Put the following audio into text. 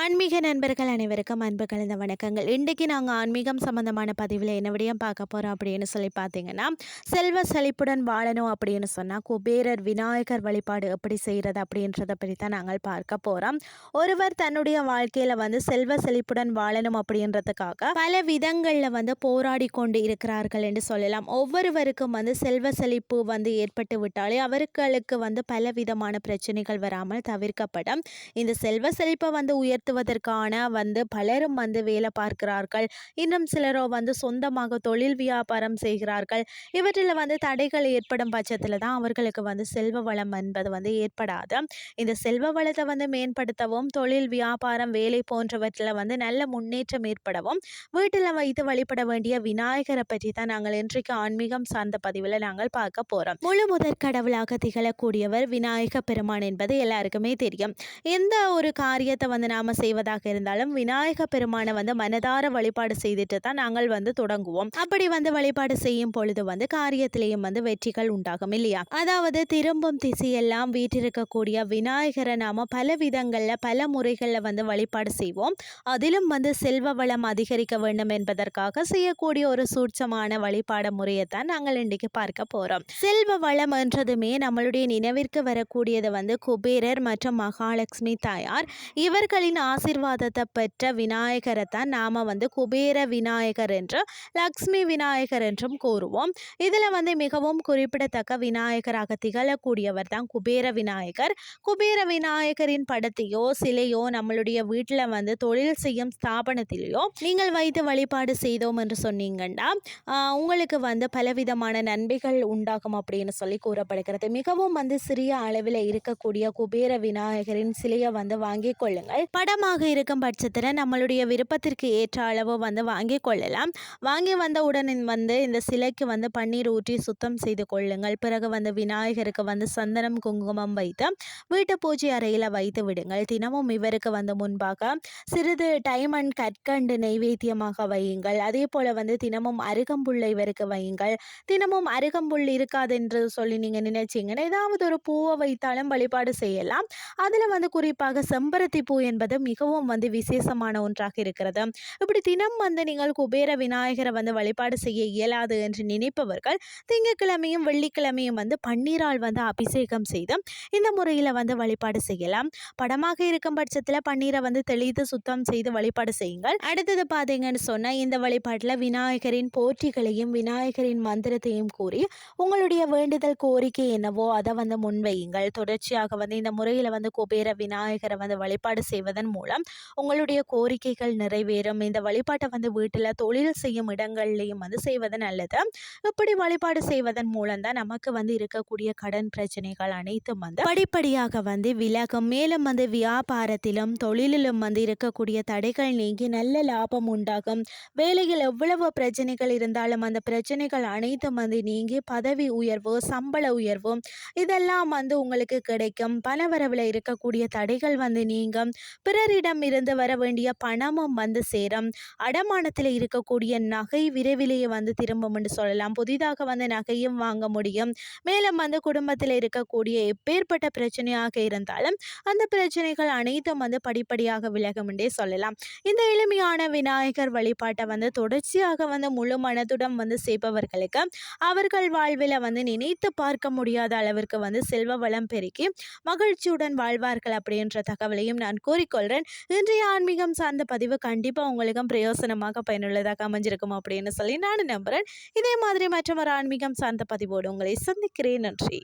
ஆன்மீக நண்பர்கள் அனைவருக்கும் அன்பு கலந்த வணக்கங்கள். இன்றைக்கு நாங்கள் ஆன்மீகம் சம்மந்தமான பதிவில் என்ன விடயம் பார்க்க போகிறோம் அப்படின்னு சொல்லி பார்த்தீங்கன்னா செல்வ செழிப்புடன் வாழணும் அப்படின்னு சொன்னால் குபேரர் விநாயகர் வழிபாடு எப்படி செய்கிறது அப்படின்றத பற்றி தான் நாங்கள் பார்க்க போகிறோம் ஒருவர் தன்னுடைய வாழ்க்கையில் வந்து செல்வ செழிப்புடன் வாழணும் அப்படின்றதுக்காக பல விதங்களில் வந்து போராடி கொண்டு இருக்கிறார்கள் என்று சொல்லலாம். ஒவ்வொருவருக்கும் வந்து செல்வ செழிப்பு வந்து ஏற்பட்டு விட்டாலே அவர்களுக்கு வந்து பல விதமான பிரச்சனைகள் வராமல் தவிர்க்கப்படும். இந்த செல்வ செழிப்பை வந்து உயர் நடத்துவதற்கான வந்து பலரும் வந்து வேலை பார்க்கிறார்கள். இன்னும் சிலரோ வந்து சொந்தமாக தொழில் வியாபாரம் செய்கிறார்கள். இவற்றில் வந்து தடைகள் ஏற்படும் பட்சத்தில் தான் அவர்களுக்கு வந்து செல்வ வளம் என்பது வந்து ஏற்படாது. இந்த செல்வ வளத்தை வந்து மேம்படுத்தவும் தொழில் வியாபாரம் வேலை போன்றவற்றில் வந்து நல்ல முன்னேற்றம் ஏற்படவும் வீட்டில் வைத்து வழிபட வேண்டிய விநாயகரை பற்றி தான் நாங்கள் இன்றைக்கு ஆன்மீகம் சார்ந்த பதிவில் நாங்கள் பார்க்க போகிறோம் முழு முதற் கடவுளாக திகழக்கூடியவர் விநாயக பெருமான் என்பது எல்லாருக்குமே தெரியும். எந்த ஒரு காரியத்தை வந்து நாம் நம்ம செய்வதாக இருந்தாலும் விநாயக பெருமானை வந்து மனதார வழிபாடு செய்துட்டு தான் நாங்கள் வந்து தொடங்குவோம். அப்படி வந்து வழிபாடு செய்யும் பொழுது வந்து காரியத்திலேயும் வந்து வெற்றிகள் உண்டாகும் இல்லையா? அதாவது திரும்பும் திசையெல்லாம் வீட்டிருக்கக்கூடிய விநாயகரை நாம பல விதங்களில் பல முறைகளில் வந்து வழிபாடு செய்வோம். அதிலும் வந்து செல்வ வளம் அதிகரிக்க வேண்டும் என்பதற்காக செய்யக்கூடிய ஒரு சூட்சமான வழிபாட முறையை தான் நாங்கள் இன்றைக்கு பார்க்க போகிறோம் செல்வ வளம் என்றதுமே நம்மளுடைய நினைவிற்கு வரக்கூடியது வந்து குபேரர் மற்றும் மகாலட்சுமி தாயார். இவர்களின் ஆசிர்வாதத்தை பெற்ற விநாயகரை தான் நாம் வந்து குபேர விநாயகர் என்று லக்ஷ்மி விநாயகர் என்றும் கூறுவோம். இதில் வந்து மிகவும் குறிப்பிடத்தக்க விநாயகராக திகழக்கூடியவர் தான் குபேர விநாயகர். குபேர விநாயகரின் படத்தையோ சிலையோ நம்மளுடைய வீட்டில் வந்து தொழில் செய்யும் ஸ்தாபனத்திலேயோ நீங்கள் வைத்து வழிபாடு செய்தோம் என்று சொன்னீங்கன்னா உங்களுக்கு வந்து பலவிதமான நன்மைகள் உண்டாகும் அப்படின்னு சொல்லி கூறப்படுகிறது. மிகவும் வந்து சிறிய அளவில் இருக்கக்கூடிய குபேர விநாயகரின் சிலையை வந்து வாங்கிக் கொள்ளுங்கள். படமாக இருக்கும் பட்சத்தில் நம்மளுடைய விருப்பத்திற்கு ஏற்ற அளவு வந்து வாங்கி கொள்ளலாம். வாங்கி வந்தவுடன் வந்து இந்த சிலைக்கு வந்து பன்னீர் ஊற்றி சுத்தம் செய்து கொள்ளுங்கள். பிறகு வந்து விநாயகருக்கு வந்து சந்தனம் குங்குமம் வைத்து வீட்டு பூஜை அறையில் வைத்து விடுங்கள். தினமும் இவருக்கு வந்து முன்பாக சிறிது டைமண்ட் கற்கண்டு நெய்வேத்தியமாக வையுங்கள். அதே போல் வந்து தினமும் அருகம்புல் இவருக்கு வையுங்கள். தினமும் அருகம்புல் இருக்காது என்று சொல்லி நீங்கள் நினைச்சிங்கன்னா ஏதாவது ஒரு பூவை வைத்தாலும் வழிபாடு செய்யலாம். அதில் வந்து குறிப்பாக செம்பருத்தி பூ என்பது மிகவும் வந்து விசேஷமான ஒன்றாக இருக்கிறது. இப்படி தினம் வந்து நீங்கள் குபேர விநாயகரை வந்து வழிபாடு செய்ய இயலாது என்று நினைப்பவர்கள் திங்கட்கிழமையும் வெள்ளிக்கிழமையும் வந்து பன்னீரால் வந்து அபிஷேகம் செய்து இந்த முறையில் வந்து வழிபாடு செய்யலாம். படமாக இருக்கும் பட்சத்தில் பன்னீரை வந்து தெளித்து சுத்தம் செய்து வழிபாடு செய்யுங்கள். அடுத்தது பார்த்தீங்கன்னு சொன்னால் இந்த வழிபாட்டில் விநாயகரின் போற்றிகளையும் விநாயகரின் மந்திரத்தையும் கூறி உங்களுடைய வேண்டுதல் கோரிக்கை என்னவோ அதை வந்து முன்வையுங்கள். தொடர்ச்சியாக வந்து இந்த முறையில் வந்து குபேர விநாயகரை வந்து வழிபாடு செய்வதன் மூலம் உங்களுடைய கோரிக்கைகள் நிறைவேறும். இந்த வழிபாட்டை வந்து வீட்டில் தொழில் செய்யும் இடங்கள்லையும் வந்து செய்வது நல்லது. இப்படி வழிபாடு செய்வதன் மூலம் தான் நமக்கு வந்து இருக்கக்கூடிய கடன் பிரச்சனைகள் அனைத்தும் வந்து படிப்படியாக வந்து விலகும். மேலும் வந்து வியாபாரத்திலும் தொழிலிலும் வந்து இருக்கக்கூடிய தடைகள் நீங்கி நல்ல லாபம் உண்டாகும். வேலையில் எவ்வளவு பிரச்சனைகள் இருந்தாலும் அந்த பிரச்சனைகள் அனைத்தும் வந்து நீங்கி பதவி உயர்வு சம்பள உயர்வு இதெல்லாம் வந்து உங்களுக்கு கிடைக்கும். பணவரவில் இருக்கக்கூடிய தடைகள் வந்து நீங்கும். பிற பிறரிடம் இருந்து வர வேண்டிய பணமும் வந்து சேரும். அடமானத்தில் இருக்கக்கூடிய நகை விரைவிலேயே வந்து திரும்பும் என்று சொல்லலாம். புதிதாக வந்து நகையும் வாங்க முடியும். மேலும் வந்து குடும்பத்தில் இருக்கக்கூடிய எப்பேற்பட்ட பிரச்சனையாக இருந்தாலும் அந்த பிரச்சனைகள் அனைத்தும் வந்து படிப்படியாக விலகும் என்றே சொல்லலாம். இந்த எளிமையான விநாயகர் வழிபாட்டை வந்து தொடர்ச்சியாக வந்து முழு மனதுடன் வந்து செய்பவர்களுக்கு அவர்கள் வாழ்வில் வந்து நினைத்து பார்க்க முடியாத அளவிற்கு வந்து செல்வ வளம் பெருக்கி மகிழ்ச்சியுடன் வாழ்வார்கள் அப்படின்ற தகவலையும் நான் சொல்கிறேன் இன்றைய ஆன்மீகம் சார்ந்த பதிவு கண்டிப்பாக உங்களுக்கும் பிரயோசனமாக பயனுள்ளதாக அமைஞ்சிருக்கும் அப்படின்னு சொல்லி நான் நம்புகிறேன் இதே மாதிரி மற்றொரு ஆன்மீகம் சார்ந்த பதிவோடு உங்களை சந்திக்கிறேன். நன்றி.